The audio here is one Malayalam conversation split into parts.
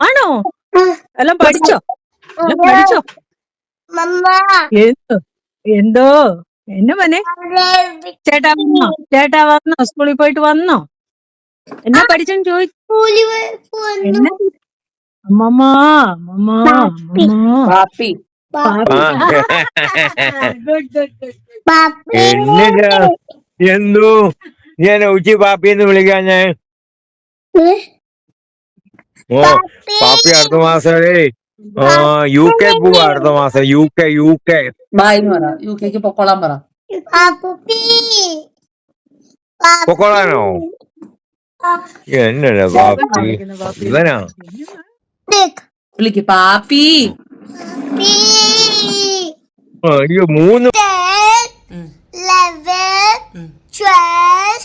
ആണോ? എല്ലാം പഠിച്ചോ? എല്ലാം പഠിച്ചോ? എന്തോ? എന്തോ? എന്നെ മനെ? ചേട്ടാ വന്നോ? ചേട്ടാ വന്നോ? സ്കൂളിൽ പോയിട്ട് വന്നോ? എന്നാ പഠിച്ചെന്ന് ചോദിച്ചു എന്നെ അമ്മമ്മ അമ്മമ്മ പാപ്പി. പാപ്പി. എന്തോ? ഞാൻ ഉച്ചി പാപ്പിന്ന് വിളിക്കാൻ ഞാൻ ഓ പാപ്പി അടുത്ത മാസം യു കെ പോവാ അടുത്ത മാസം. U K U K bye എന്ന് പറ യു കെക്ക് പൊക്കോളാൻ പറ. പൊക്കോളാനോ? എന്നല്ല പാപ്പി. ഇവനാ? വിളിക്ക്. പാപ്പി. അയ്യോ മൂന്ന് 11, ഉം. 12,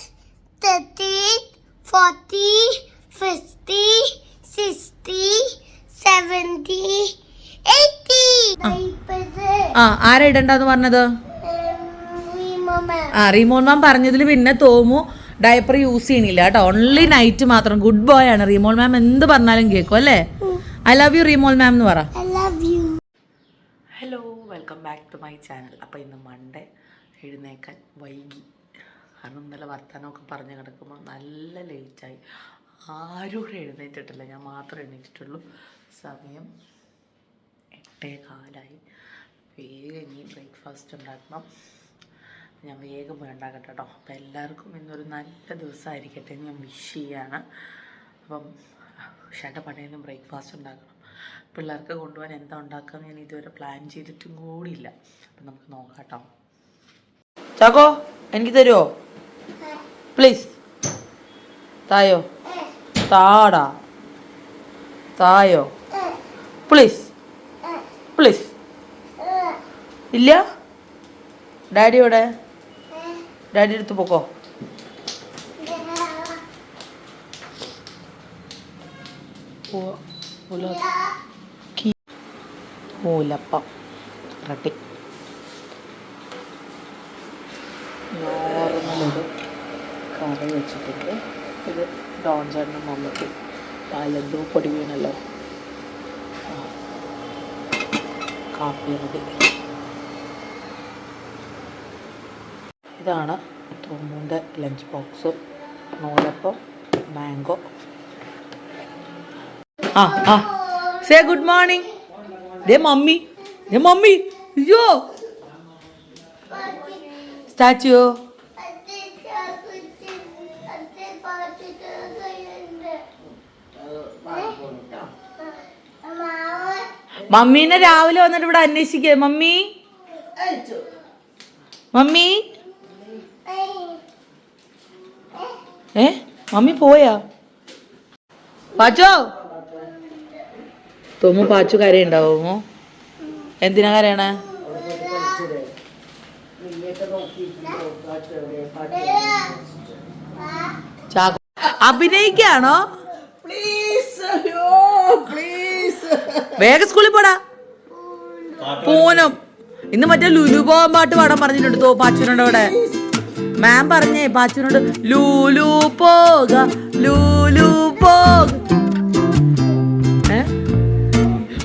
13, 14, 50, 60, 70, 80. ആ ആരാ ഇടണ്ടെന്ന് പറഞ്ഞത്. ആ റീമോൻ മാം പറഞ്ഞതിൽ പിന്നെ തോമു ഡയപ്പർ യൂസ് ചെയ്യണില്ല കേട്ടോ. ഓൺലി നൈറ്റ് മാത്രം. ഗുഡ് ബോയ് ആണ് റീമോൾ മാം. എന്ത് പറഞ്ഞാലും കേൾക്കും അല്ലേ? I love you Reemol ma'am എന്ന് പറ. I love you. Hello welcome back to my channel അപ്പോൾ ഇന്ന് മൺഡേ എഴുന്നേക്കാൻ വൈകി. കാരണം ഇന്നലെ വർത്തമാനമൊക്കെ പറഞ്ഞു കിടക്കുമ്പോൾ നല്ല ലേറ്റായി ആരും എഴുന്നേറ്റിട്ടില്ല? ഞാൻ മാത്രമേ എഴുന്നേറ്റിട്ടുള്ളൂ സമയം എട്ടേ കാലായി. വേഗം ഇനി ബ്രേക്ക്ഫാസ്റ്റ് ഉണ്ടാക്കണം. ഞാൻ വേഗം പോയി ഉണ്ടാക്കട്ടെ കേട്ടോ. അപ്പോൾ എല്ലാവർക്കും ഇന്നൊരു നല്ല ദിവസമായിരിക്കട്ടെ ഞാൻ വിഷ് ചെയ്യാണ്. അപ്പം ഷട്ട പണിയിലും ബ്രേക്ക്ഫാസ്റ്റ് ഉണ്ടാക്കണം. പിള്ളേർക്ക് കൊണ്ടുപോകാൻ എന്താ ഉണ്ടാക്കാന്ന് ഞാൻ ഇതുവരെ പ്ലാൻ ചെയ്തിട്ടും കൂടിയില്ല. അപ്പം നമുക്ക് നോക്കാം കേട്ടോ. ചാക്കോ എനിക്ക് തരുമോ പ്ലീസ് തായോ? താടാ. തായോ? പ്ലീസ്. പ്ലീസ്. ഇല്ല? ഡാഡി എവിടെ? ഡാഡി എടുത്ത് പോക്കോ. നോർമലൊരു കറി വെച്ചിട്ടുണ്ട്. ഇത് ഡോൺ ചേട്ടനും മമ്മയ്ക്കും പാലെന്തോ പൊടി വീണല്ലോ. കാപ്പി മതി ഇതാണ് തോമുന്റെ ലഞ്ച് ബോക്സ്. നൂലപ്പം മാംഗോ. ആ ആ. സേ ഗുഡ് മോർണിംഗ് ദേ മമ്മി. ദേ മമ്മി. അയ്യോ. സ്റ്റാച്ചു മമ്മീനെ രാവിലെ വന്നിട്ട് ഇവിടെ അന്വേഷിക്കുക മമ്മി. മമ്മി. ഏ? മമ്മി പോയാ? പാച്ചോ? തോമു പാച്ചു കരയുണ്ടാവുമോ? എന്തിനാ കരയണേ? അഭിനയിക്കാണോ? വേഗം സ്കൂളിൽ പോടാ. പൂനം. ഇന്ന് മറ്റേ ലുലു പോകാൻ പാട്ട് പാടാൻ പറഞ്ഞിട്ടുണ്ട്. തോ പാച്ചുനോട് അവിടെ. മാം പറഞ്ഞേ പാച്ചുനോട് ലൂലു പോക ലൂലു പോക.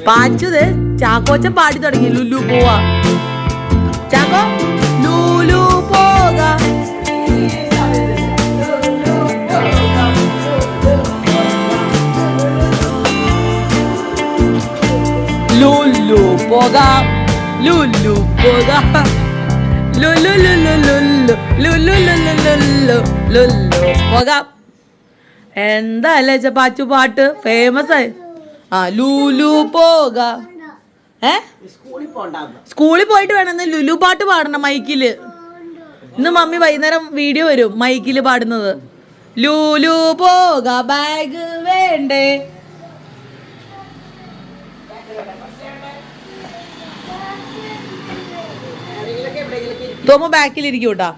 പാച്ചുത് ചാക്കോച്ചൻ പാടി തുടങ്ങി ലുലു പോവാ. ചാക്കോ ലുലു പോക ലുലു പോക ലുലു ലുലു ലുലു ലുലു ലുലു ലുലു ലുലു പോക എന്താ അല്ലേ ചെ പാച്ചു പാട്ട്? ഫേമസ് ആയി. ആ ലുലു പോക ഏ? സ്കൂളിൽ പോയിട്ട് വേണം ലുലു പാട്ട് പാടണം മൈക്കിൽ ഇന്ന് മമ്മി വൈകുന്നേരം വീഡിയോ വരും മൈക്കിൽ പാടുന്നത്. ലുലു പോക ബാഗ് വേണ്ടേ? തോമ ബാക്കിലിരിക്കും കേട്ടാ?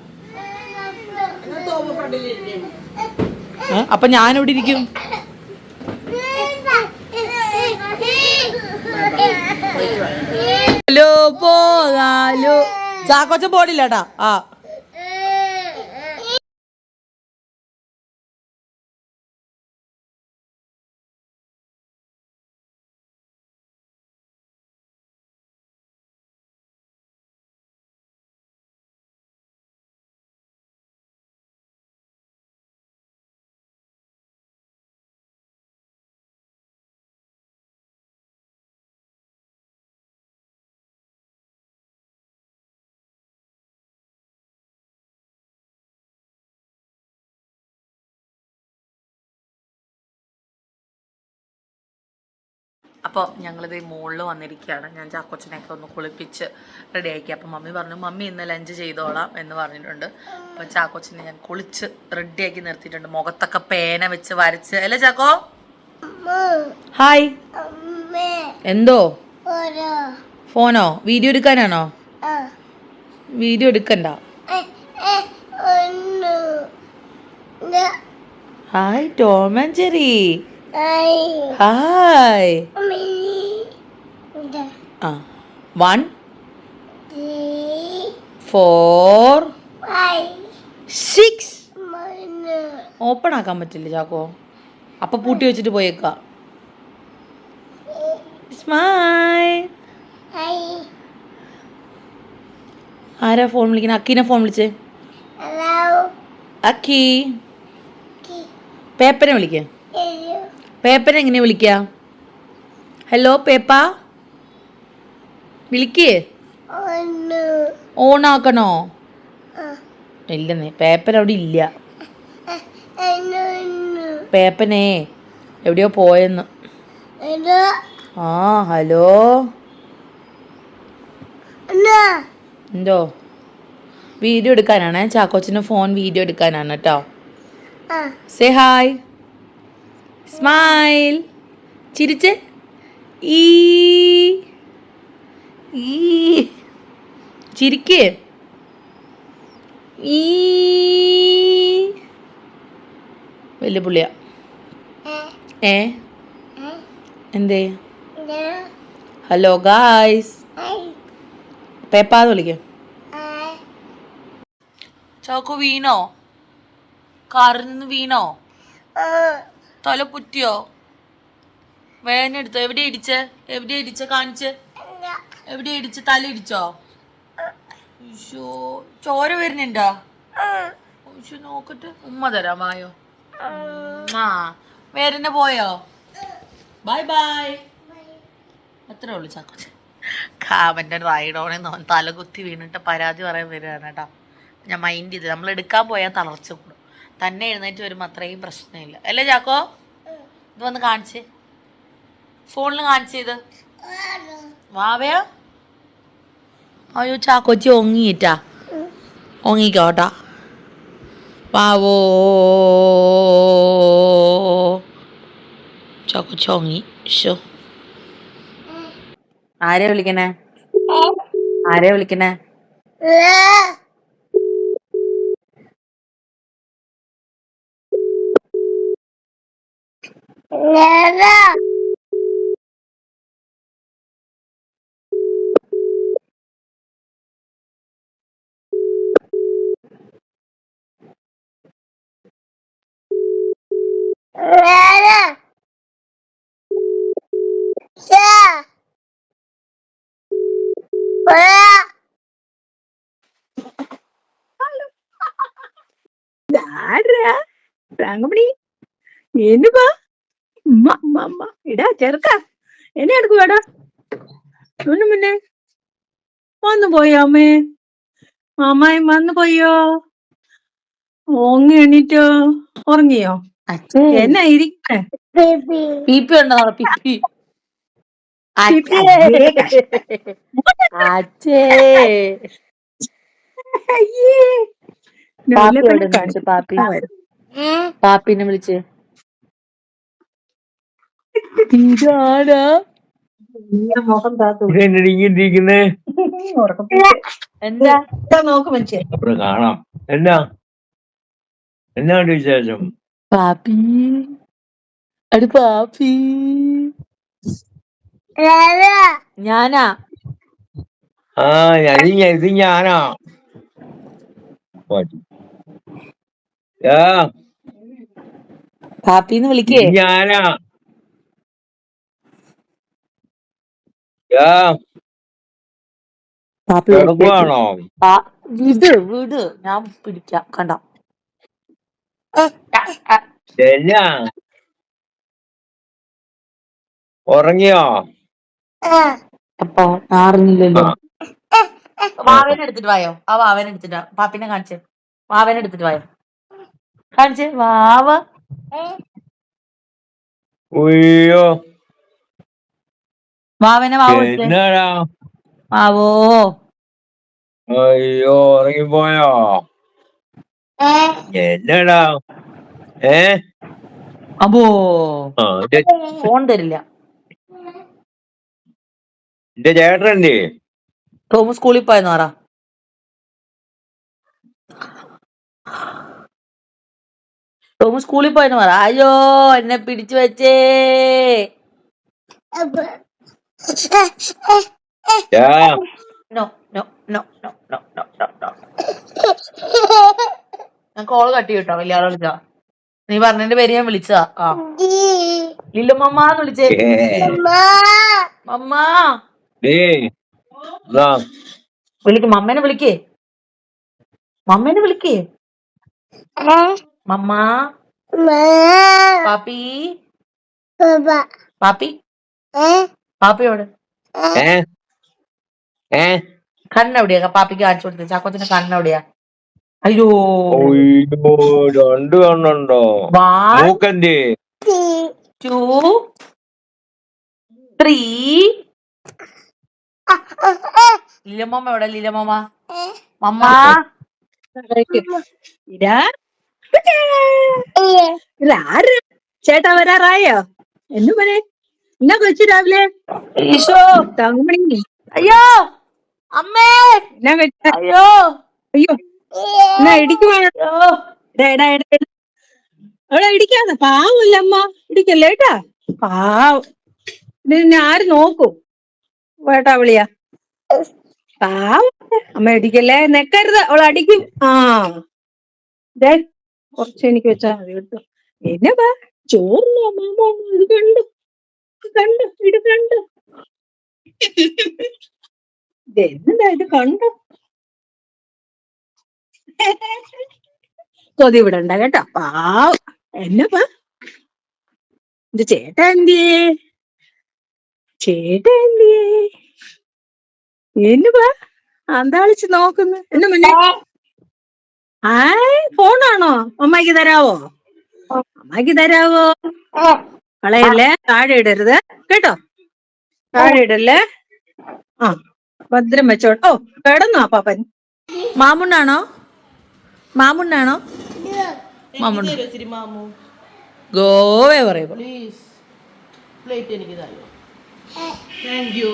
അപ്പൊ ഞാനിവിടെ ഇരിക്കും? ഹലോ പോകാലോ. ചാക്കോച്ച പോടില്ലാട്ടാ ആ. അപ്പോൾ ഞങ്ങളിത് മുകളിൽ വന്നിരിക്കുകയാണ്. ഞാൻ ചാക്കോച്ചനെയൊക്കെ ഒന്ന് കുളിപ്പിച്ച് റെഡി ആക്കി അപ്പം മമ്മി പറഞ്ഞു മമ്മി ഇന്ന് ലഞ്ച് ചെയ്തോളാം എന്ന് പറഞ്ഞിട്ടുണ്ട്. അപ്പോൾ ചാക്കോച്ചനെ ഞാൻ കുളിച്ച് റെഡിയാക്കി നിർത്തിയിട്ടുണ്ട്. മുഖത്തൊക്കെ പേന വെച്ച് വരച്ച്. അല്ലേ ചാക്കോ? ഹായ്. എന്തോ? ഫോണോ? വീഡിയോ എടുക്കാനാണോ? വീഡിയോ എടുക്കണ്ട. Hi Tom and Jerry. I hi ആ വൺ ഫോർ സിക്സ് ഓപ്പൺ ആക്കാൻ പറ്റില്ല ചാക്കോ. അപ്പൊ പൂട്ടി വെച്ചിട്ട് പോയേക്ക. ആരാ ഫോൺ വിളിക്കുന്നത് അക്കീനെ ഫോൺ വിളിച്ചേ. അക്കി. പേപ്പനെ വിളിക്കേ. പേപ്പനെ എങ്ങനെ വിളിക്കുക ഹലോ പേപ്പ? വിളിക്കേ ഓണാക്കണോ? ഇല്ലെന്നേ പേപ്പൻ അവിടെ ഇല്ല. പേപ്പനേ എവിടെയോ പോയെന്ന്. ആ ഹലോ? എന്തോ? വീഡിയോ എടുക്കാനാണ് ചാക്കോച്ചിന്റെ ഫോൺ വീഡിയോ എടുക്കാനാണ് കേട്ടോ. സേ ഹായ് സ്മൈൽ ചിരിച്ച്. ഈ. ഈ. ചിരിക്ക്. ഈ. വലിയ പുള്ളിയ. എ ഏ? എ എന്തേ? Hello guys. പേപ്പാത് പേപ്പാന്ന് വിളിക്കാം? ചോക്കു വീണോ? കാറിൽ നിന്ന് വീണോ? ആ. തല പുറ്റിയോ എടുത്തു? എവിടെ ഇടിച്ച്? എവിടെ ഇടിച്ച്? കാണിച്ച്. എവിടെ ഇടിച്ച്? തല ഇടിച്ചോ? ചോര വരുന്നുണ്ടോ? നോക്കട്ടെ. ഉമ്മ തരാം വായോ. ആ വേദന പോയോ? Bye bye. അത്രേ ഉള്ളു ചാക്കോച്ച കാവന്റെ റൈഡോണെ തല കുത്തി വീണിട്ട് പരാതി പറയാൻ വരികയാണ് കേട്ടോ. ഞാൻ മൈൻഡ് ചെയ്ത് നമ്മൾ എടുക്കാൻ പോയാൽ തളർച്ച കൂടും. തന്നെ എഴുന്നേറ്റ് വരുമ്പോൾ അത്രയും പ്രശ്നമില്ല. അല്ലേ ചാക്കോ? ഇത് വന്ന് കാണിച്ച്. ഫോണിൽ കാണിച്ചത് ഇത്. വാവയോ? അയ്യോ ചാക്കോച്ചി ഒങ്ങിയിട്ടാ ഒങ്ങിക്കോട്ടാ വാവോ. ചാക്കോച്ചി ഒങ്ങി ഷോ ആരെയാ വിളിക്കണേ? ആരെയാ വിളിക്കണേ? நிறம் யாரா ரங்கமணி? என்னப்பா? ഇടാ ചെറുക്ക എന്നെ എടുക്കുവാടാ. മുന്നു മുന്നേ. വന്നു പോയോ അമ്മേ. മാമായും വന്നു പോയോ ഓങ്ങി എണീറ്റോ? ഉറങ്ങിയോ? എന്നാ ഇരിക്കണേ പിപ്പി ഉണ്ടോ പി പി അച്ഛേ. പാപ്പി പാപ്പി. പാപ്പിനെ വിളിച്ച്. ഇതാരാ? മുഖം താത്തു ഇരിക്കുന്നേ എന്താ? നോക്ക് മനുഷ്യൻ കാണാം. എന്നാ? എന്നാണ്ട് വിശേഷം? പാപ്പി. അടി പാപ്പി. ഞാനാ. ആ ഞാൻ- ഇത് ഞാനാ. ആ. പാപ്പിന്ന് വിളിക്കേ. ഞാനാ ആ പാപ്പി കിടക്കുവാണോ? പാ- വിട് വിട്. ഞാൻ പിടിക്കാം. കണ്ട? എന്നാ ഉറങ്ങിയോ? ആ. അപ്പൊ അറിഞ്ഞില്ലല്ലോ ആ. വാവനെ എടുത്തിട്ട് വായോ? ആ വാവേനെ എടുത്തിട്ട് വാ. പാപ്പിനെ കാണിച്ചേ. വാവനെ എടുത്തിട്ട് വായോ? കാണിച്ചേ. വാവ. ഉയ്യോ. വാവനെ വാവ. എന്നടാ? വാവോ. അയ്യോ ഉറങ്ങിപ്പോയോ? എന്നടാ? ഏ? എന്റെ ഫോൺ തരില്ല. എന്റെ ചേട്ടനല്ലേ? ടോമ് സ്കൂളിൽ പോയെന്ന് പറ. ടോമ് സ്കൂളിൽ പോയെന്ന് പറ. അയ്യോ എന്നെ പിടിച്ചു വെച്ചേ. Yeah no no no no no no no no ഞാൻ കോൾ കട്ടി കിട്ടോ വലിയ ആളെ വിളിച്ചാ. നീ പറഞ്ഞതിന്റെ പേര് ഞാൻ വിളിച്ചതാ. ആ. ലില്ലുമ്മന്ന് വിളിച്ചേ. ഏ മമ്മ. ഡേ ദാ വിളിക്ക് മമ്മേനെ വിളിക്കേ. മമ്മേനെ വിളിക്കേ. മമ്മ. പാപ്പി. പാപ്പി. പാപ്പിയോട്. ഏ? ഏ? കണ്ണെവിടെയാ പാപ്പിക്ക് കാണിച്ചു കൊടുത്തത് ചാക്കോത്തിന്റെ കണ്ണെവിടെയാ അയ്യോ. അയ്യോ രണ്ട് കണ്ണുണ്ടോ? വൺ മൂക്കന്റെ ടു ത്രീ ലീലമ്മ എവിടെ? ലീലമ്മ മമ്മ. ഇതാ. ഇല്ല ആര് ചേട്ടാ വരാറായോ? എന്നു മോനെ എന്നാ കൊച്ചു രാവിലെ? ഈശോ. തങ്ങണി അയ്യോ. അമ്മേ. എന്നാ അയ്യോ. അയ്യോ. എന്നാ ഇടിക്കുവാണോ എടാ എടാ എടാ എടാ. അവിടെ ഇടിക്കാതെ പാവല്ല അമ്മ? ഇടിക്കല്ലേ കേട്ടാ പാവം. നിന്നെ ആര് നോക്കും? വേട്ടാ വിളിയാ. പാവം. അമ്മ ഇടിക്കല്ലേ? നെക്കരുത്. അവൾ അടിക്കും. ആ. ദേ കുറച്ച് എനിക്ക് വെച്ചാ മതി കേട്ടോ. എന്നെ വാ. ചോറിന് അമ്മ ഇത് കണ്ടു? കണ്ടു ഇത് കണ്ടു. ഇത് കണ്ടു? കൊതി വിടണ്ട കേട്ടോ. പാവം. എന്നപ്പാ? ഇത് ചേട്ട എന്തിയേ? ചേട്ട എന്തിയേ? എന്നപ്പാ? അന്താളിച്ച് നോക്കുന്നു? എന്നെ മുന്നേ? ആ. ഫോണാണോ അമ്മായിക്ക് തരാവോ? അമ്മായിക്ക് തരാവോ? കളയല്ലേ? താഴെ ഇടരുത്. കേട്ടോ? താഴെ ഇടല്ലേ? ആ ഭദ്രം വെച്ചോ ഓ കിടന്നോ പാപ്പൻ മാമുണ്ണാണോ? മാമുണ്ണാണോ? മാമുണ്ണ. ഗോവേ പറയുമ്പോ പ്ലേറ്റ് എനിക്ക് തരുമോ? താങ്ക് യു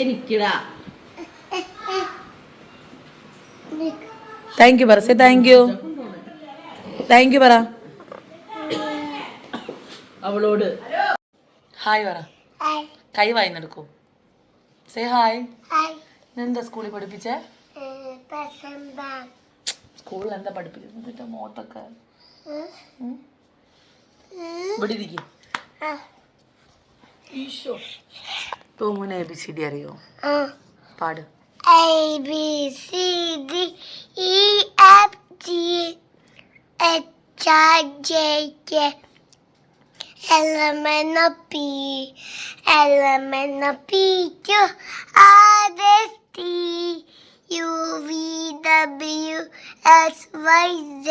എനിക്കിടാ. താങ്ക് യു പറ. Say thank you thank you പറ. അവളോട്. ഹായ് പറ. കൈ വായിന്നെടുക്കൂ. സേ ഹായ് എന്താ സ്കൂളിൽ പഠിപ്പിച്ച? സ്കൂളിൽ എന്താ പഠിപ്പിച്ചത്? മോത്തൊക്കെ? ഇവിടെ ഇരിക്കും. ഈശോ. തോമുനെ എ ബി സി ഡി അറിയോ? പാട്. A B C D E F G H I J element of P, element of P, Q, R, S, T, U, V, W, X, Y, Z,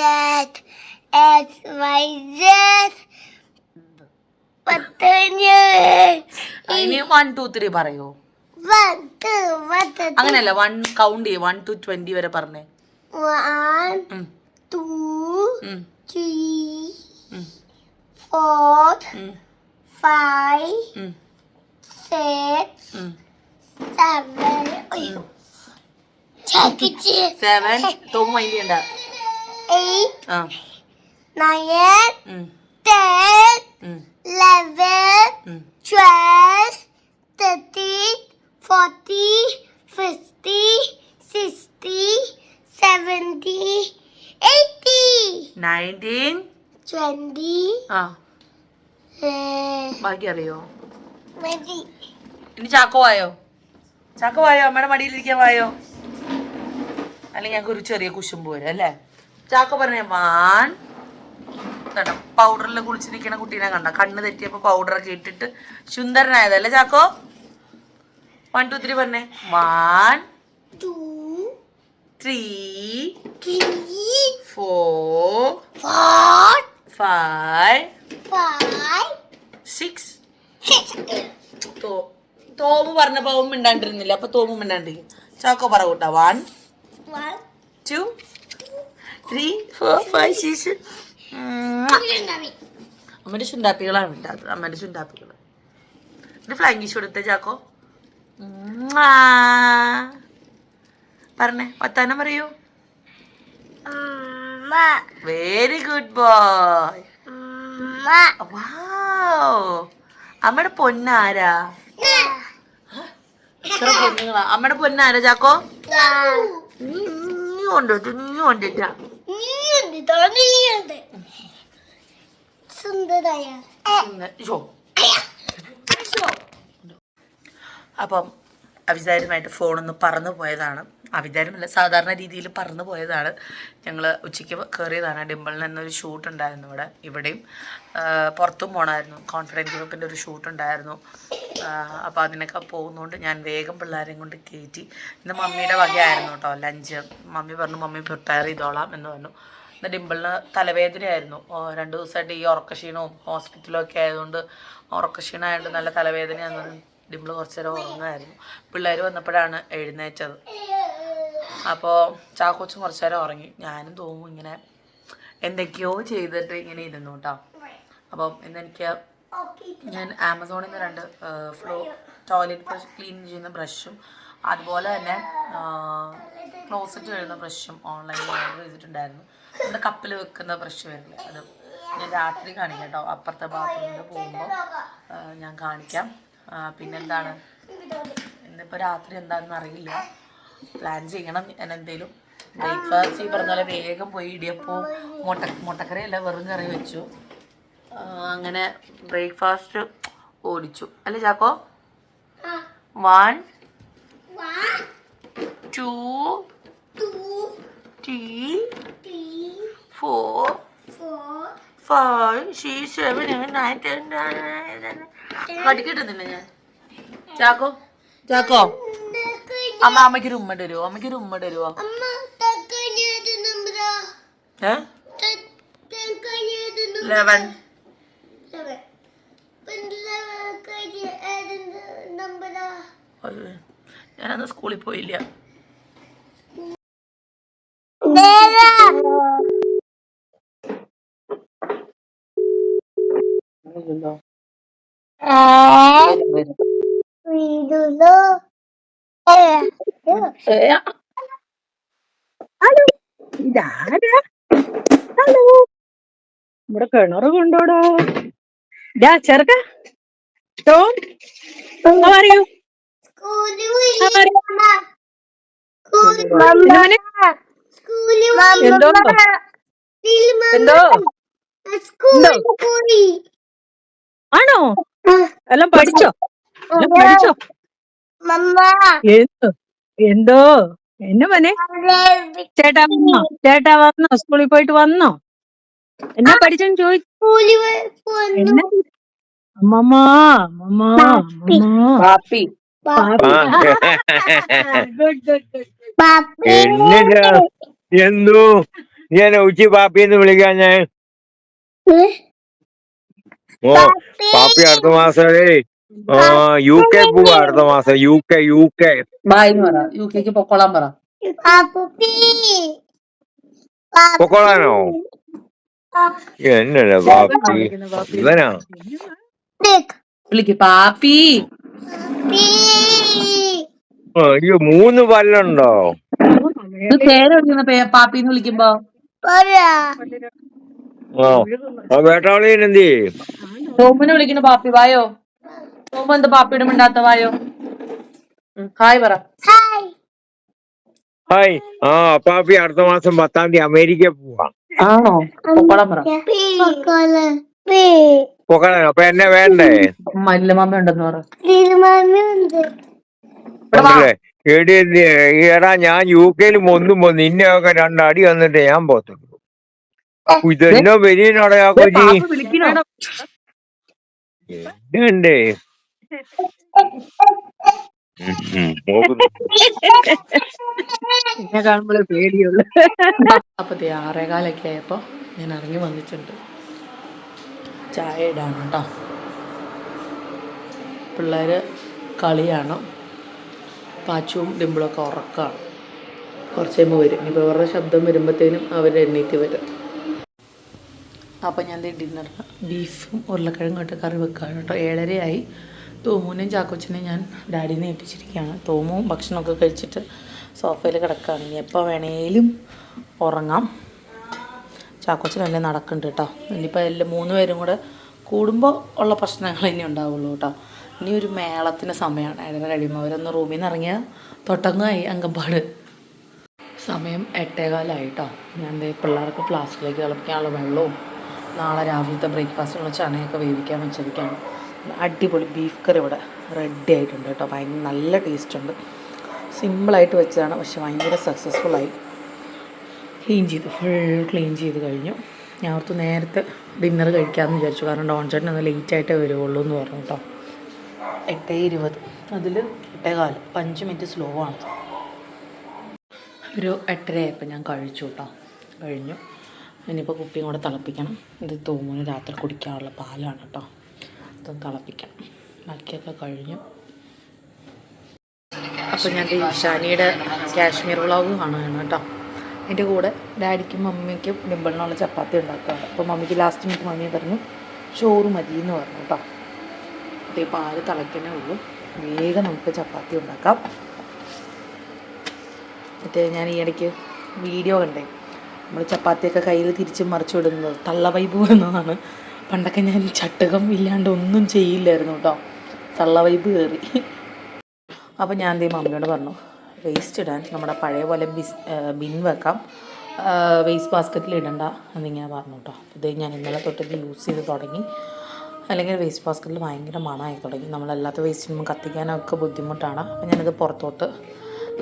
X, Y, Z. ഇനി വൺ ടു ത്രീ പറയോ? അങ്ങനെയല്ല വൺ കൗണ്ട് ചെയ്യ. വൺ ടു ട്വന്റി വരെ പറഞ്ഞേ. One two three four, mm. five, mm. six, mm. seven. Mm. Seven തോക്ക് മൈൻഡ് ചെയ്യണ്ട nine ten eleven twelve thirteen forty fifty sixty seventy eighty nineteen twenty ആ. ബാക്കി അറിയോ. ഇനി ചാക്കോ വായോ? ചാക്കോ വായോ? അമ്മയുടെ മടിയിലിരിക്കാൻ വായോ? അല്ലെങ്കിൽ ഞങ്ങൾക്ക് ഒരു ചെറിയ കുശുമ്പ് വരും അല്ലേ? ചാക്കോ പറഞ്ഞ വാൻ കണ്ട? പൗഡറിൽ കുളിച്ചിരിക്കണ കുട്ടീനെ കണ്ട? കണ്ണ് തെറ്റിയപ്പോ പൗഡറൊക്കെ ഇട്ടിട്ട് സുന്ദരനായതല്ലേ ചാക്കോ? വൺ ടു ത്രീ പറഞ്ഞേ. One two three four four five five, six six. Thomu പറഞ്ഞപ്പോ അവൻ മിണ്ടാണ്ടിരുന്നില്ല. അപ്പൊ തോമു മിണ്ടാണ്ടിരിക്കും ചാക്കോ പറ കൂട്ട. One One, two three four five six അമ്മന്റെ ചുണ്ടാപ്പികളാണ് ഉണ്ടാക്കുന്നത് അമ്മന്റെ ചുണ്ടാപ്പികൾ ഇത് ഫ്ലൈങ് കൊടുത്ത ചാക്കോ. പറഞ്ഞേ പത്താനം പറയൂ. വെരി ഗുഡ് ബോയ് അമ്മയുടെ പൊന്നാരാ? ഇത്ര പൊന്നുങ്ങളാ അമ്മയുടെ പൊന്നാരാ ചാക്കോ? നീ നീ കൊണ്ടിട്ട് നീ കൊണ്ടിട്ടാ അപ്പം അവിചാരമായിട്ട് ഫോണൊന്ന് പറന്നു പോയതാണ്. അവിചാരമല്ല സാധാരണ രീതിയിൽ പറന്നു പോയതാണ്. ഞങ്ങൾ ഉച്ചയ്ക്ക് കയറിയതാണ് ഡിമ്പിളിൽ നിന്നൊരു ഷൂട്ട് ഉണ്ടായിരുന്നു ഇവിടെ ഇവിടെയും. ആ, പുറത്തും പോകണമായിരുന്നു കോൺഫിഡൻസ് ഗ്രൂപ്പിന്റെ ഒരു ഷൂട്ട് ഉണ്ടായിരുന്നു. അപ്പോൾ അതിനൊക്കെ പോകുന്നതുകൊണ്ട് ഞാൻ വേഗം പിള്ളേരെയും കൊണ്ട് കയറ്റി ഇന്ന് മമ്മിയുടെ വകയായിരുന്നു കേട്ടോ ലഞ്ച് മമ്മി പറഞ്ഞു മമ്മി പ്രിപ്പയർ ചെയ്തോളാം എന്ന് പറഞ്ഞു. ഇന്ന് ഡിമ്പിളിന് തലവേദനയായിരുന്നു. രണ്ട് ദിവസമായിട്ട് ഈ ഉറക്കക്ഷീണവും ഹോസ്പിറ്റലും ഒക്കെ ആയതുകൊണ്ട് ഉറക്കക്ഷീണമായതുകൊണ്ട് നല്ല തലവേദനയായിരുന്നു ഡിമ്പിൾ കുറച്ച് നേരം ഉറങ്ങുമായിരുന്നു. പിള്ളേർ വന്നപ്പോഴാണ് എഴുന്നേറ്റത്. അപ്പോൾ ചാക്കോച്ചും കുറച്ച് നേരം ഉറങ്ങി. ഞാനും തോന്നും ഇങ്ങനെ എന്തൊക്കെയോ ചെയ്തിട്ട് ഇങ്ങനെ ഇരുന്നു കേട്ടോ അപ്പം ഇന്നെനിക്ക് ഞാൻ ആമസോണിൽ നിന്ന് രണ്ട് ഫ്ലോ ടോയ്ലറ്റ് ബ്രഷ് ക്ലീൻ ചെയ്യുന്ന ബ്രഷും അതുപോലെ തന്നെ ക്ലോസറ്റ് കഴുകുന്ന ബ്രഷും ഓൺലൈനിൽ ഓർഡർ ചെയ്തിട്ടുണ്ടായിരുന്നു. നമ്മുടെ കപ്പിൽ വെക്കുന്ന ബ്രഷ് വരില്ലേ അത് ഞാൻ രാത്രി കാണിക്കാം കേട്ടോ അപ്പുറത്തെ ബാത്റൂമിൽ പോകുമ്പോൾ ഞാൻ കാണിക്കാം. പിന്നെന്താണ്? ഇന്നിപ്പോൾ രാത്രി എന്താണെന്ന് അറിയില്ല. പ്ലാൻ ചെയ്യണം. ഞാൻ എന്തേലും ബ്രേക്ക്ഫാസ്റ്റ് ഈ പറഞ്ഞ പോലെ വേഗം പോയി ഇടിയപ്പവും മുട്ട മുട്ടക്കറി അല്ല വെറും കറി വെച്ചു. അങ്ങനെ ബ്രേക്ക്ഫാസ്റ്റ് ഓടിച്ചു. അല്ലേ Chacko? One two three four five six seven nine ten കടിക്കിട്ടുന്നില്ല ഞാൻ. ചാക്കോ? ചാക്കോ? അമ്മ അമ്മയ്ക്ക് ഒരു ഉമ്മ തരുമോ അമ്മയ്ക്ക് ഒരു ഉമ്മ തരുമോ ലെവൻ ഞാനന്ന് സ്കൂളിൽ പോയില്ല. വീടുലോ ഇതാരാ ഹലോ ഇവിടെ കിണറ് കൊണ്ടോടോ. ഡാ ചെറുക്ക. ടോം? സ്കൂളിൽ എന്തോ? എന്തോ? ആണോ? എല്ലാം പഠിച്ചോ? എല്ലാം പഠിച്ചോ? എന്തോ? എന്തോ? എന്നെ മനെ? ചേട്ടാ വന്നോ? ചേട്ടാ വന്നോ? സ്കൂളിൽ പോയിട്ട് വന്നോ? എന്നാ പഠിച്ചെന്ന് ചോദിച്ചു എന്നെ അമ്മമ്മ അമ്മമ്മ അമ്മമ്മ. പാപ്പി. പാപ്പി. ആ. Good, good, good. പാപ്പി. എന്നിട്ടാ എന്തോ? ഞാൻ ഉച്ചി പാപ്പി എന്ന് വിളിക്കാൻ ഞാൻ ഓ പാപ്പി. അടുത്ത മാസം യു കെ പോവാ അടുത്ത മാസം. U K U K bye എന്ന് പറ യു കെക്ക് പൊക്കോളാൻ പറ. പാപ്പി പൊക്കോളാനോ? എന്നടാ പാപ്പി ഇവനാ? വിളിക്ക്. പാപ്പി. ആ, അയ്യോ മൂന്ന് പല്ലുണ്ടോ? ഇത് പേര് വിളിക്കുന്ന പേ പാപ്പി എന്ന് വിളിക്കുമ്പോ ആ ആ വേട്ടാവളിയിൽ എന്ത് ടോമിനെ വിളിക്കുന്ന പാപ്പി. വായോ? ടോമ എന്താ പാപ്പിയുടെ മിണ്ടാത്ത വായോ ഹായ് പറ. ഹായ്. ആ പാപ്പി അടുത്ത മാസം പത്താം തീയതി അമേരിക്ക പോവാ. ആണോ? പറ. അപ്പൊ എന്നെ വേണ്ടേ? മല്ലുമാമ ഉണ്ടെന്ന് പറ ഉണ്ടല്ലേ എടി ഞാൻ യു കെയിൽ ഒന്നും പോന്നു നിന്നെയൊക്കെ രണ്ടടി വന്നിട്ട് ഞാൻ പോത്തുള്ളൂ. ഇതെന്നോ വലിയ കൊച്ചി പാപ്പി വിളിക്കണോ? എന്നുണ്ടേ എന്നെ കാണുമ്പോഴേ പേടിയുള്ളു. അപ്പോൾ ദേ ആറേകാലൊക്കെ ആയപ്പോൾ ഞാൻ ഇറങ്ങി വന്നിട്ടുണ്ട്. ചായ ഇടാണ് കേട്ടോ. പിള്ളേർ കളിയാണ്. പാച്ചുവും ഡിമ്പിളൊക്കെ ഉറക്കമാണ് കുറച്ച് കഴിയുമ്പോൾ വരും. ഇപ്പോൾ അവരുടെ ശബ്ദം വരുമ്പോഴത്തേനും അവർ എണ്ണീറ്റ് വരും. അപ്പോൾ ഞാൻ ഡിന്നർ ബീഫും ഉരുളക്കിഴങ്ങും ഇട്ട് കറി വെക്കുകയാണ് കേട്ടോ. ഏഴരയായി. തോമുവിനെയും ചാക്കോച്ചനെയും ഞാൻ ഡാഡിനെ ഏൽപ്പിച്ചിരിക്കുകയാണ്. തോമുവും ഭക്ഷണമൊക്കെ കഴിച്ചിട്ട് സോഫയിൽ കിടക്കുകയാണ്. ഇനി എപ്പോൾ വേണേലും ഉറങ്ങാം. ചാക്കോച്ചൻ എന്നെ നടക്കുന്നുണ്ട് കേട്ടോ. ഇനിയിപ്പോൾ എല്ലാം മൂന്ന് പേരും കൂടെ കൂടുമ്പോൾ ഉള്ള പ്രശ്നങ്ങൾ ഇനി ഉണ്ടാവുള്ളൂ കേട്ടോ. ഇനി ഒരു മേളത്തിന് സമയമാണ്. ഏഴര കഴിയുമ്പോൾ അവരൊന്ന് റൂമിൽ നിന്ന് ഇറങ്ങിയാൽ തൊട്ടങ്ങായി അങ്കമ്പാട്. സമയം എട്ടേകാലായി കേട്ടോ. ഞാൻ പിള്ളേർക്ക് ഫ്ലാസ്കിലേക്ക് തിളപ്പിക്കാനുള്ള വെള്ളവും നാളെ രാവിലത്തെ ബ്രേക്ക്ഫാസ്റ്റിനുള്ള ചണയൊക്കെ വേവിക്കാൻ വെച്ചിരിക്കുകയാണ്. അടിപൊളി ബീഫ് കറി ഇവിടെ റെഡി ആയിട്ടുണ്ട് കേട്ടോ. ഭയങ്കര നല്ല ടേസ്റ്റ് ഉണ്ട്. സിമ്പിളായിട്ട് വെച്ചതാണ് പക്ഷെ ഭയങ്കര സക്സസ്ഫുള്ളായി ക്ലീൻ ചെയ്തു. ഫുൾ ക്ലീൻ ചെയ്ത് കഴിഞ്ഞു. ഞാൻ ഓർത്ത് നേരത്തെ ഡിന്നർ കഴിക്കാമെന്ന് വിചാരിച്ചു. കാരണം ഡോൺ ചേട്ടൻ ഒന്ന് ലേറ്റായിട്ടേ വരുള്ളൂ എന്ന് പറഞ്ഞു കേട്ടോ. എട്ട് ഇരുപത്. അതിൽ എട്ടേകാൽ അഞ്ച് മിനിറ്റ് സ്ലോ ആണ്. ഒരു എട്ടര ആയപ്പോൾ ഞാൻ കഴിച്ചു കേട്ടോ. കഴിഞ്ഞു. ഇനിയിപ്പോൾ കുപ്പിയും കൂടെ തിളപ്പിക്കണം. ഇത് തൂമിന് രാത്രി കുടിക്കാനുള്ള പാലാണ് കേട്ടോ. ഇതൊന്ന് തിളപ്പിക്കണം ബാക്കിയൊക്കെ കഴിഞ്ഞു. അപ്പോൾ ഞാൻ ഈശാനിയുടെ കാശ്മീർ വ്ളോഗ് കാണുകയാണ് കേട്ടോ. എന്റെ കൂടെ ഡാഡിക്കും മമ്മിക്കും ഡിമ്പിളിനുള്ള ചപ്പാത്തി ഉണ്ടാക്കുകയാണ് അപ്പോൾ മമ്മിക്ക് ലാസ്റ്റ് മിനിറ്റ് മമ്മി പറഞ്ഞു ചോറ് മതി എന്ന് പറഞ്ഞു കേട്ടോ. അതേ പാൽ തിളയ്ക്കണേ ഉള്ളൂ. വേഗം നമുക്ക് ചപ്പാത്തി ഉണ്ടാക്കാം. മറ്റേ ഞാൻ ഈ ഇടയ്ക്ക് വീഡിയോ കണ്ടേ. നമ്മൾ ചപ്പാത്തിയൊക്കെ കയ്യിൽ തിരിച്ച് മറിച്ചു വിടുന്നത് തള്ള വൈബ് എന്നതാണ് പണ്ടൊക്കെ ഞാൻ ചട്ടുകം ഇല്ലാണ്ട് ഒന്നും ചെയ്യില്ലായിരുന്നു കേട്ടോ. തള്ള വൈബ് കയറി അപ്പോൾ ഞാൻ എന്തേ മമ്മിയോട് പറഞ്ഞു വേസ്റ്റ് ഇടാൻ നമ്മുടെ പഴയ പോലെ ബിസ് ബിൻ വെക്കാം. വേസ്റ്റ് ബാസ്ക്കറ്റിൽ ഇടണ്ട എന്നിങ്ങനെ പറഞ്ഞു കേട്ടോ. ഇത് ഞാൻ ഇന്നലെ തൊട്ട് യൂസ് ചെയ്ത് തുടങ്ങി. അല്ലെങ്കിൽ വേസ്റ്റ് ബാസ്ക്കറ്റിൽ ഭയങ്കര മണമായി തുടങ്ങി. നമ്മളല്ലാത്ത വേസ്റ്റിനും കത്തിക്കാനൊക്കെ ബുദ്ധിമുട്ടാണ്. അപ്പോൾ ഞാനിത് പുറത്തോട്ട്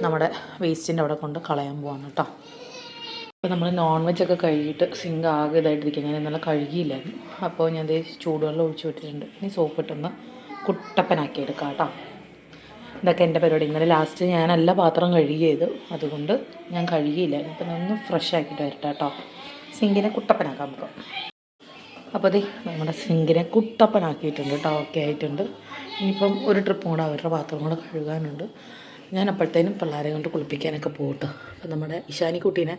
നമ്മുടെ വേസ്റ്റിന്റെ അവിടെ കൊണ്ട് കളയാൻ പോവാണ് കേട്ടോ. അപ്പോൾ നമ്മൾ നോൺ വെജ് ഒക്കെ കഴുകിയിട്ട് സിങ്ക് ആകെ ഇതായിട്ടിരിക്കുക ഞാൻ ഇന്നലെ കഴുകിയില്ലായിരുന്നു. അപ്പോൾ ഞാൻ ദേ ചൂടുവെള്ളം ഒഴിച്ചു വിട്ടിട്ടുണ്ട് ഇനി സോപ്പ് ഇട്ടൊന്ന് കുട്ടപ്പനാക്കി എടുക്കാം കേട്ടോ. ഇതൊക്കെ എന്റെ പരിപാടി. ഇന്നലെ ലാസ്റ്റ് ഞാനല്ല പാത്രം കഴുകിയത്. അതുകൊണ്ട് ഞാൻ കഴുകിയില്ലായിരുന്നു. അപ്പം ഒന്ന് ഫ്രഷ് ആക്കിയിട്ട് വരട്ടെ കേട്ടോ. സിങ്കിനെ കുട്ടപ്പനാക്കാം നമുക്ക് അപ്പോൾ അതെ നമ്മുടെ സിങ്കിനെ കുട്ടപ്പനാക്കിയിട്ടുണ്ട് കേട്ടോ. ഓക്കെ ആയിട്ടുണ്ട്. ഇനിയിപ്പം ഒരു ട്രിപ്പും കൂടെ അവരുടെ പാത്രം കൂടെ കഴുകാനുണ്ട്. ഞാൻ അപ്പോഴത്തേനും പിള്ളേരെ കൊണ്ട് കുളിപ്പിക്കാനൊക്കെ പോകട്ടെ അപ്പം നമ്മുടെ ഇഷാനി കുട്ടീനെ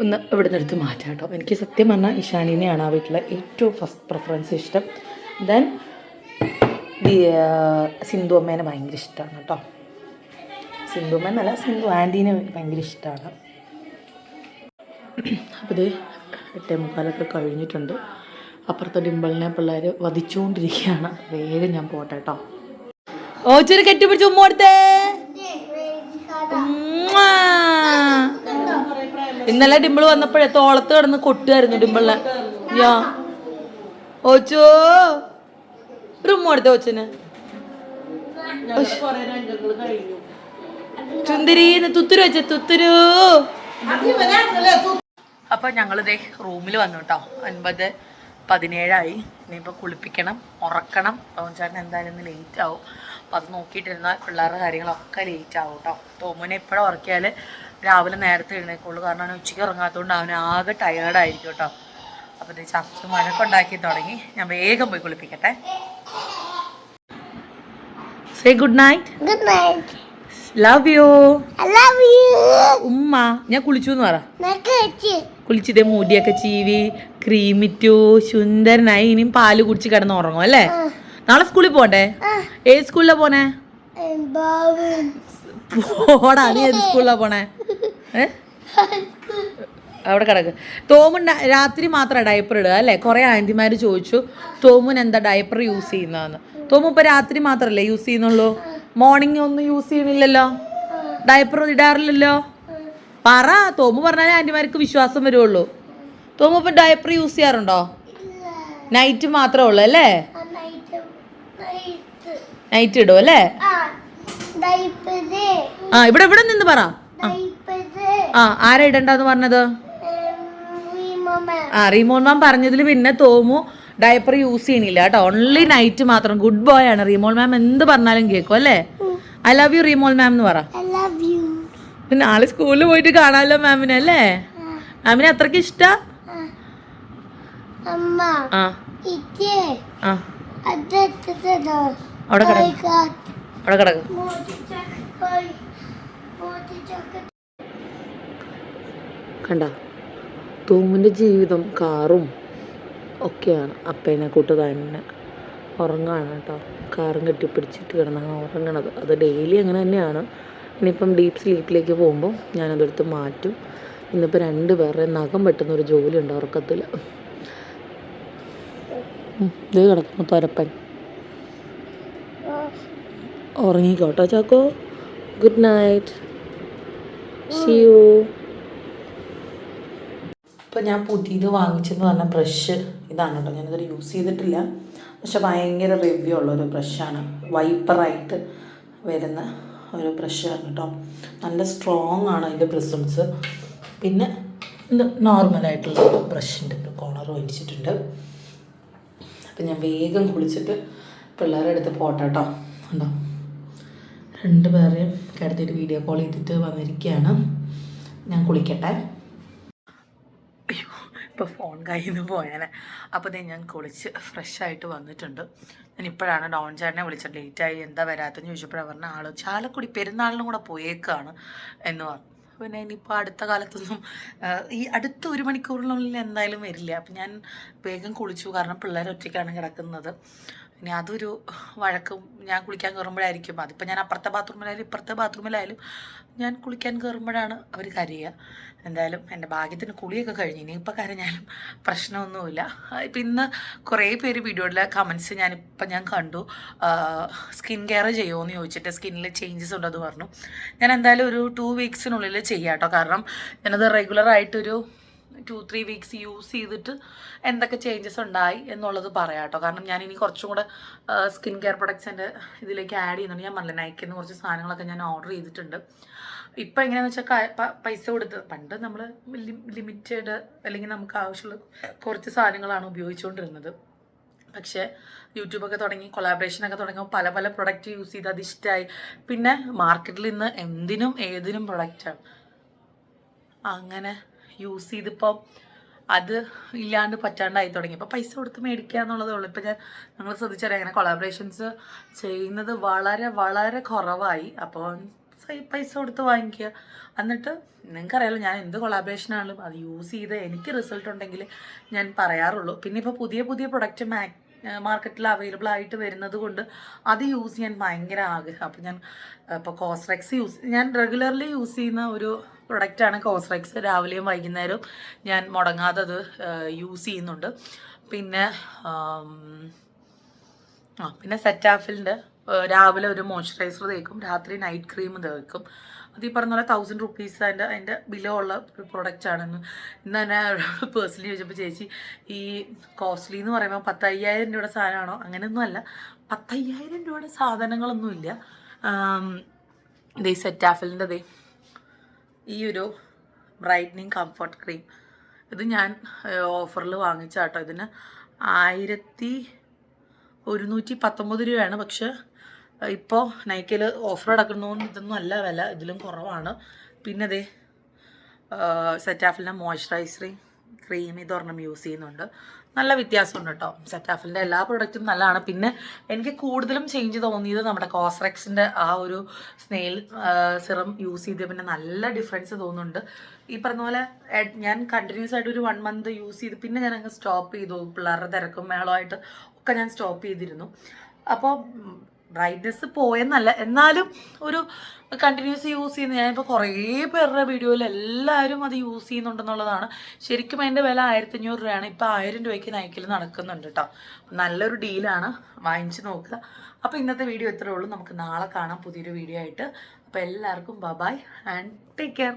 ഒന്ന് ഇവിടെ നിന്ന് എടുത്ത് മാറ്റാം കേട്ടോ. എനിക്ക് സത്യം പറഞ്ഞാൽ ഇഷാനിനെയാണ് ആ വീട്ടിലെ ഏറ്റവും ഫസ്റ്റ് പ്രിഫറൻസ് ഇഷ്ടം. ദെൻ ദി സിന്ധു അമ്മേനെ ഭയങ്കര ഇഷ്ടമാണ് കേട്ടോ. സിന്ധു അമ്മ എന്നല്ല സിന്ധു ആന്റീനെ ഭയങ്കര ഇഷ്ടമാണ് അപ്പോൾ ഇത് എട്ടേ മുക്കാലൊക്കെ കഴിഞ്ഞിട്ടുണ്ട്. അപ്പുറത്തെ ഡിമ്പിളിനെ പിള്ളേർ വധിച്ചുകൊണ്ടിരിക്കുകയാണ് വേഗം ഞാൻ പോട്ടെ കേട്ടോ. ഓച്ചൊരു കെട്ടിപ്പിടിച്ച് ഉമ്മ കൊടുത്തേ. ഇന്നലെ ഡിമ്പിൾ വന്നപ്പോഴേ തോളത്ത് കിടന്ന് കൊട്ടുമായിരുന്നു ഡിമ്പിളിനെ. യാ. ഓച്ചോ. റൂം കൊടുത്തേ ഓച്ചന്. ചുന്തിരിന്ന് തുത്തുരു വെച്ച തുത്തുരു. അപ്പൊ ഞങ്ങളിതേ റൂമിൽ വന്നു കേട്ടോ ഒൻപത് പതിനേഴായി. ഇനിയിപ്പോൾ കുളിപ്പിക്കണം ഉറക്കണം. ടോം ചേട്ടൻ എന്തായാലും ഇന്ന് ലേറ്റ് ആവും. അപ്പം അത് നോക്കിയിട്ടിരുന്നാൽ പിള്ളേരുടെ കാര്യങ്ങളൊക്കെ ലേറ്റ് ആവും കേട്ടോ തോമുനെ എപ്പോഴും ഉറക്കിയാൽ രാവിലെ നേരത്തെ എഴുന്നേക്കുള്ളൂ. കാരണം അവന് ഉച്ചയ്ക്ക് ഉറങ്ങാത്തതുകൊണ്ട് അവന് ആകെ ടയേർഡായിരിക്കും കേട്ടോ. അപ്പോൾ ഇത് ചപ്പ് മഴക്കുണ്ടാക്കി തുടങ്ങി. ഞാൻ വേഗം പോയി കുളിപ്പിക്കട്ടെ. Say good night good night love you love you. ഉമ്മ ഞാൻ കുളിച്ചു എന്ന് പറ. കുളിച്ചിതേ മുടിയൊക്കെ ചീവി ക്രീമിറ്റു സുന്ദരനായി. ഇനിയും പാൽ കുടിച്ച് കിടന്ന് ഉറങ്ങും അല്ലേ? നാളെ സ്കൂളിൽ പോണ്ടേ ഏത് സ്കൂളിലാ പോണേ? പോടാ നീ ഏത് സ്കൂളിലാ പോണേ? അവിടെ കിടക്ക്. തോമുൻ രാത്രി മാത്രം ഡയപ്പർ ഇടുക അല്ലേ? കുറെ ആന്റിമാര് ചോദിച്ചു തോമുൻ എന്താ ഡയപ്പർ യൂസ് ചെയ്യുന്നതെന്ന്? തോമു ഇപ്പൊ രാത്രി മാത്രല്ലേ യൂസ് ചെയ്യുന്നുള്ളൂ? മോർണിംഗ് ഒന്നും യൂസ് ചെയ്യണില്ലല്ലോ? ഡയപ്പർ ഇടാറില്ലല്ലോ? പറ. തോമു പറഞ്ഞാലേ ആന്റിമാർക്ക് വിശ്വാസം വരുള്ളൂ. തോമു ഇപ്പൊ ഡയപ്പർ യൂസ് ചെയ്യാറുണ്ടോ? നൈറ്റ് മാത്രമേ ഉള്ളൂ അല്ലേ. നൈറ്റ് ഇടും അല്ലേ. ആ ഇവിടെ ഇവിടെ നിന്ന് പറ. ആ. ആരാ ഇടണ്ടെന്ന് പറഞ്ഞത്. ആ റീമോൻ മാം പറഞ്ഞതിൽ പിന്നെ തോമു ഡയപ്പർ യൂസ് ചെയ്യണില്ല കേട്ടോ. ഓൺലി നൈറ്റ് മാത്രം. ഗുഡ് ബോയ് ആണ്. റീമോൾ മാം എന്ത് പറഞ്ഞാലും കേൾക്കും അല്ലേ? I love you Reemol ma'am എന്ന് പറ. പിന്നെ നാളെ സ്കൂളിൽ പോയിട്ട് കാണാമല്ലോ മാമിനെ അല്ലേ? മാമിനെ അത്രയ്ക്ക് ഇഷ്ട. അവിടെ കിടക്കും. അവിടെ കിടക്കും. കണ്ട? തൂമിന്റെ ജീവിതം കാറും ഒക്കെയാണ് അപ്പേനെ കൂട്ട് തന്നെ. ഉറങ്ങാണ് കേട്ടോ. കാറും കെട്ടിപ്പിടിച്ചിട്ട് കിടന്നാണ് ഉറങ്ങണത്. അത് ഡെയിലി അങ്ങനെ തന്നെയാണ്. ഇനിയിപ്പം ഡീപ്പ് സ്ലീപ്പിലേക്ക് പോകുമ്പോൾ ഞാനതെടുത്ത് മാറ്റും. ഇന്നിപ്പോൾ രണ്ട് പേരുടെ നഖം വെട്ടുന്ന ഒരു ജോലി ഉണ്ട് ഉറക്കത്തിൽ ഇത് കിടക്കുന്നു തൊരപ്പൻ. ഉറങ്ങിക്കോട്ടോ Chacko? Good night. See you ഇപ്പോൾ ഞാൻ പുതിയത് വാങ്ങിച്ചെന്ന് പറഞ്ഞ ബ്രഷ് ഇതാണ് കേട്ടോ. ഞാനിതൊരു യൂസ് ചെയ്തിട്ടില്ല. പക്ഷെ ഭയങ്കര റിവ്യൂ ഉള്ള ഒരു ബ്രഷാണ് വൈപ്പറായിട്ട് വരുന്ന ഒരു ബ്രഷാണ് കേട്ടോ. നല്ല സ്ട്രോങ് ആണ് അതിന്റെ ബ്രിസൾസ് പിന്നെ ഇത് നോർമലായിട്ടുള്ള ഒരു ബ്രഷിന്റെ ഒരു കോണർ മേടിച്ചിട്ടുണ്ട്. അപ്പം ഞാൻ വേഗം കുളിച്ചിട്ട് പിള്ളേരുടെ അടുത്ത് പോട്ടെ കേട്ടോ. ഉണ്ടോ രണ്ട് പേരെയും കിടത്തിയിട്ട് വീഡിയോ കോൾ ചെയ്തിട്ട് വന്നിരിക്കുകയാണ്. ഞാൻ കുളിക്കട്ടെ. ഇപ്പോൾ ഫോൺ കയ്യിൽ നിന്ന് പോയാനെ. അപ്പോൾ ഇതേ ഞാൻ കുളിച്ച് ഫ്രഷ് ആയിട്ട് വന്നിട്ടുണ്ട്. ഞാൻ ഇപ്പോഴാണ് ഡോൺ ചേട്ടനെ വിളിച്ചത്. ലേറ്റായി എന്താ വരാത്തെന്ന് ചോദിച്ചപ്പോഴാണ് പറഞ്ഞ ആൾ ചാലക്കുടി പെരുന്നാളിനും കൂടെ പോയേക്കാണ് എന്ന് പറഞ്ഞു. പിന്നെ ഇനിയിപ്പോൾ അടുത്ത കാലത്തൊന്നും ഈ അടുത്ത ഒരു മണിക്കൂറിനുള്ളിൽ എന്തായാലും വരില്ല. അപ്പം ഞാൻ വേഗം കുളിച്ചു. കാരണം പിള്ളേർ ഒറ്റയ്ക്കാണ് കിടക്കുന്നത്. ഇനി അതൊരു വഴക്കും ഞാൻ കുളിക്കാൻ കയറുമ്പോഴായിരിക്കും അതിപ്പോൾ ഞാൻ അപ്പുറത്തെ ബാത്റൂമിലായാലും ഇപ്പുറത്തെ ബാത്റൂമിലായാലും ഞാൻ കുളിക്കാൻ കയറുമ്പോഴാണ് അവർ കരയുക. എന്തായാലും എന്റെ ഭാഗ്യത്തിന് കുളിയൊക്കെ കഴിഞ്ഞു. ഇനിയിപ്പോൾ കരഞ്ഞാലും പ്രശ്നമൊന്നുമില്ല. ഇപ്പം ഇന്ന് കുറേ പേര് വീഡിയോയിലെ കമൻസ് ഞാനിപ്പം ഞാൻ കണ്ടു. സ്കിൻ കെയർ ചെയ്യുമോയെന്ന് ചോദിച്ചിട്ട് സ്കിന്നിൽ ചേഞ്ചസ് ഉണ്ടെന്ന് പറഞ്ഞു. ഞാൻ എന്തായാലും ഒരു ടു വീക്സിനുള്ളിൽ ചെയ്യാം കേട്ടോ കാരണം ഞാനത് റെഗുലറായിട്ടൊരു ടു ത്രീ വീക്സ് യൂസ് ചെയ്തിട്ട് എന്തൊക്കെ ചേഞ്ചസ് ഉണ്ടായി എന്നുള്ളത് പറയാം കേട്ടോ. കാരണം ഞാൻ ഇനി കുറച്ചും കൂടെ സ്കിൻ കെയർ പ്രൊഡക്ട്സിന്റെ ഇതിലേക്ക് ആഡ് ചെയ്യുന്നുണ്ട്. ഞാൻ പറഞ്ഞില്ല നയിക്കുന്ന കുറച്ച് സാധനങ്ങളൊക്കെ ഞാൻ ഓർഡർ ചെയ്തിട്ടുണ്ട്. ഇപ്പം എങ്ങനെയാണെന്ന് വെച്ചാൽ പൈസ കൊടുത്ത് പണ്ട് നമ്മൾ ലിമിറ്റഡ് അല്ലെങ്കിൽ നമുക്ക് ആവശ്യമുള്ള കുറച്ച് സാധനങ്ങളാണ് ഉപയോഗിച്ചുകൊണ്ടിരുന്നത്. പക്ഷേ യൂട്യൂബൊക്കെ തുടങ്ങി കൊളാബറേഷനൊക്കെ തുടങ്ങിയപ്പോൾ പല പല പ്രൊഡക്റ്റ് യൂസ് ചെയ്ത് അത് ഇഷ്ടമായി പിന്നെ മാർക്കറ്റിൽ ഇന്ന് എന്തിനും ഏതിനും പ്രൊഡക്റ്റാണ് അങ്ങനെ യൂസ് ചെയ്തിപ്പോൾ അത് ഇല്ലാണ്ട് പറ്റാണ്ടായി തുടങ്ങി. അപ്പോൾ പൈസ കൊടുത്ത് മേടിക്കുക എന്നുള്ളതേ ഉള്ളൂ. ഇപ്പം ഞാൻ നിങ്ങൾ ശ്രദ്ധിച്ചറിയാം അങ്ങനെ കൊളാബറേഷൻസ് ചെയ്യുന്നത് വളരെ വളരെ കുറവായി. അപ്പോൾ പൈസ കൊടുത്ത് വാങ്ങിക്കുക. എന്നിട്ട് നിങ്ങൾക്കറിയാലോ ഞാൻ എന്ത് കൊളാബറേഷനാണെങ്കിലും അത് യൂസ് ചെയ്ത് എനിക്ക് റിസൾട്ട് ഉണ്ടെങ്കിൽ ഞാൻ പറയാറുള്ളൂ. പിന്നെ ഇപ്പോൾ പുതിയ പുതിയ പ്രൊഡക്റ്റ് മാക് മാർക്കറ്റിൽ അവൈലബിൾ ആയിട്ട് വരുന്നത് കൊണ്ട് അത് യൂസ് ചെയ്യാൻ ഭയങ്കര ആഗ്രഹം. അപ്പോൾ ഞാൻ ഇപ്പോൾ കോസ്റെക്സ് യൂസ് ഞാൻ റെഗുലർലി യൂസ് ചെയ്യുന്ന ഒരു പ്രൊഡക്റ്റാണ് കോസ്റെക്സ് രാവിലെയും വൈകുന്നേരവും ഞാൻ മുടങ്ങാതെ അത് യൂസ് ചെയ്യുന്നുണ്ട്. പിന്നെ ആ പിന്നെ സെറ്റാഫിലിന്റെ രാവിലെ ഒരു മോയ്സ്ചറൈസർ തേക്കും രാത്രി നൈറ്റ് ക്രീം തേക്കും. അത് ഈ പറഞ്ഞ പോലെ തൗസൻഡ് റുപ്പീസ് അതിന്റെ അതിന്റെ ബിലോ ഉള്ള ഒരു പ്രൊഡക്റ്റാണെന്ന് ഇന്ന് തന്നെ പേഴ്സണലി ചോദിച്ചപ്പോൾ ചേച്ചി ഈ കോസ്റ്റ്ലി എന്ന് പറയുമ്പോൾ പത്തയ്യായിരം രൂപയുടെ സാധനമാണോ? അങ്ങനെയൊന്നും അല്ല. പത്തയ്യായിരം രൂപയുടെ സാധനങ്ങളൊന്നുമില്ല. ഇതേ സെറ്റാഫിലിന്റെ ദേ ഈ ഒരു ബ്രൈറ്റനിങ് കംഫർട്ട് ക്രീം. ഇത് ഞാൻ ഓഫറിൽ വാങ്ങിച്ച കേട്ടോ ഇതിന് ആയിരത്തി ഒരുന്നൂറ്റി പത്തൊമ്പത് രൂപയാണ്. പക്ഷേ ഇപ്പോൾ നൈക്കിൽ ഓഫർ കിടക്കുന്നതുകൊണ്ട് ഇതൊന്നും അല്ല വില. ഇതിലും കുറവാണ്. പിന്നെ അതേ സെറ്റാഫിലിന്റെ മോയ്സ്ചറൈസറിങ് ക്രീം ഇതൊരെണ്ണം യൂസ് ചെയ്യുന്നുണ്ട്. നല്ല വ്യത്യാസമുണ്ട് കേട്ടോ. സെറ്റാഫിലിന്റെ എല്ലാ പ്രൊഡക്റ്റും നല്ലതാണ്. പിന്നെ എനിക്ക് കൂടുതലും ചേഞ്ച് തോന്നിയത് നമ്മുടെ കോസ്റെക്സിന്റെ ആ ഒരു സ്നെയിൽ സിറം യൂസ് ചെയ്ത് പിന്നെ നല്ല ഡിഫറൻസ് തോന്നുന്നുണ്ട്. ഈ പറഞ്ഞ പോലെ ഞാൻ കണ്ടിന്യൂസ് ആയിട്ട് ഒരു വൺ മന്ത് യൂസ് ചെയ്ത് പിന്നെ ഞാൻ അങ്ങ് സ്റ്റോപ്പ് ചെയ്തു. പിള്ളേരുടെ തിരക്കും മേളമായിട്ട് ഒക്കെ ഞാൻ സ്റ്റോപ്പ് ചെയ്തിരുന്നു. അപ്പോൾ ബ്രൈറ്റ്നെസ് പോയെന്നല്ല. എന്നാലും ഒരു കണ്ടിന്യൂസ് യൂസ് ചെയ്യുന്ന ഞാനിപ്പോൾ കുറേ പേരുടെ വീഡിയോയിൽ എല്ലാവരും അത് യൂസ് ചെയ്യുന്നുണ്ടെന്നുള്ളതാണ്. ശരിക്കും അതിന്റെ വില ആയിരത്തഞ്ഞൂറ് രൂപയാണ്. ഇപ്പോൾ ആയിരം രൂപയ്ക്ക് നൈക്കിൽ നടക്കുന്നുണ്ട് കേട്ടോ നല്ലൊരു ഡീലാണ് വാങ്ങിച്ച് നോക്കുക. അപ്പോൾ ഇന്നത്തെ വീഡിയോ ഇത്രയേ ഉള്ളൂ. നമുക്ക് നാളെ കാണാം പുതിയൊരു വീഡിയോ ആയിട്ട്. അപ്പോൾ എല്ലാവർക്കും ബബായ് ആൻഡ് ടേക്ക് കെയർ